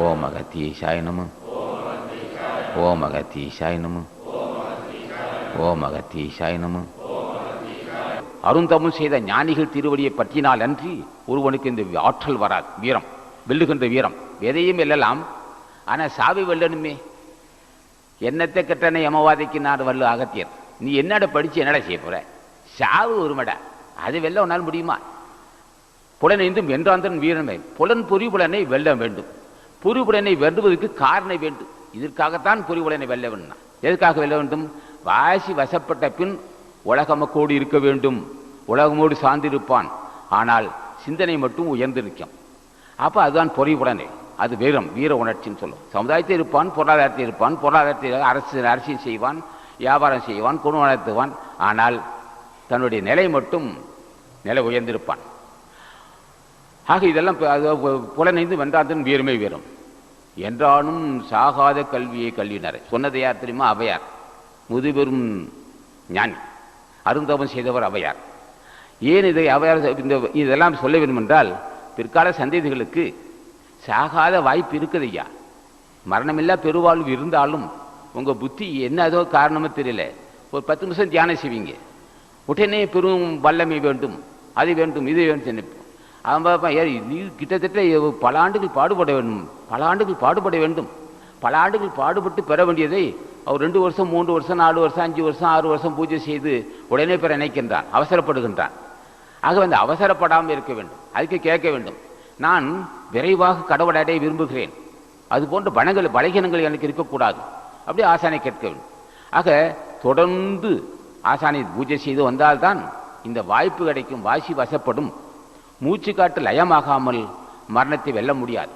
ஓம் அகத்தீஷாய நம ஓம் அகத்தீஷாய நம ஓம் அகத்தீஷாய நம அருந்தமும் செய்த ஞானிகள் திருவடியை பற்றினால் அன்றி ஒருவனுக்கு இந்த ஆற்றல் வராது. வீரம் வெல்லுகின்ற வீரம். எதையும் வெல்லலாம். ஆனால் சாவி வெல்லணுமே. என்னத்தை கெட்டனை யமவாதிக்கு நாடு வல்லு அகத்தியர்? நீ என்னடா படிச்சு என்னடா செய்ய போற? சாவு ஒருமடா அது வெல்ல உன்னால் முடியுமா? புலன் புலனைந்தும் வென்றாந்தன் வீரமே. புலன் புரி புலனை வெல்ல வேண்டும். பொறிவுடனை வெல்லுவதற்கு காரணம் வேண்டும். இதற்காகத்தான் பொறிவுடனை வெல்ல வேண்டும் எதற்காக வெல்ல வேண்டும்? வாசி வசப்பட்ட பின் உலகமக்கோடு இருக்க வேண்டும். உலகமோடு சார்ந்திருப்பான். ஆனால் சிந்தனை மட்டும் உயர்ந்து நிற்கும். அப்போ அதுதான் பொறிவுடனே அது வீரம் வீர உணர்ச்சின்னு சொல்லும். சமுதாயத்தில் இருப்பான் பொருளாதாரத்தில் இருப்பான் பொருளாதாரத்தில் அரசு அரசியல் செய்வான் வியாபாரம் செய்வான் குணம் நடத்துவான் ஆனால் தன்னுடைய நிலை மட்டும் நிலை உயர்ந்திருப்பான். ஆக இதெல்லாம் புலனைந்து வென்றாதன் வீரமே வீரம் என்றாலும் சாகாத கல்வியை கல்வியினர். சொன்னது யார் தெரியுமா? அவையார். முதுபெரும் ஞானி. அருந்தவம் செய்தவர் அவையார். ஏன் இதை அவையார் இந்த இதெல்லாம் சொல்ல வேண்டும் என்றால் பிற்கால சந்ததிகளுக்கு சாகாத வாய்ப்பு இருக்குது ஐயா. மரணமில்லா பெருவாழ்வு இருந்தாலும் உங்கள் புத்தி என்ன ஏதோ காரணமோ தெரியல. ஒரு பத்து நிமிஷம் தியானம் செய்வீங்க. உடனே பெரும் வல்லமை வேண்டும் அது வேண்டும் இது வேண்டும் அவன் பார்ப்பான் ஏ நீ கிட்டத்தட்ட பல ஆண்டுகள் பாடுபட வேண்டும். பல ஆண்டுகள் பாடுபட வேண்டும். பல ஆண்டுகள் பாடுபட்டு பெற வேண்டியதை அவர் ரெண்டு வருஷம் மூன்று வருஷம் நாலு வருஷம் அஞ்சு வருஷம் ஆறு வருஷம் பூஜை செய்து உடனே பெற நினைக்கின்றான் அவசரப்படுகின்றான். ஆக வந்து அவசரப்படாமல் இருக்க வேண்டும். அதுக்கு கேட்க வேண்டும். நான் விரைவாக கடவுள் அடைய விரும்புகிறேன். அது போன்ற பணங்கள் பலகீனங்கள் எனக்கு இருக்கக்கூடாது. அப்படி ஆசானை கேட்க வேண்டும். ஆக தொடர்ந்து ஆசானை பூஜை செய்து வந்தால்தான் இந்த வாய்ப்பு கிடைக்கும் வாசி வசப்படும். மூச்சு காட்டு லயமாகாமல் மரணத்தை வெல்ல முடியாது.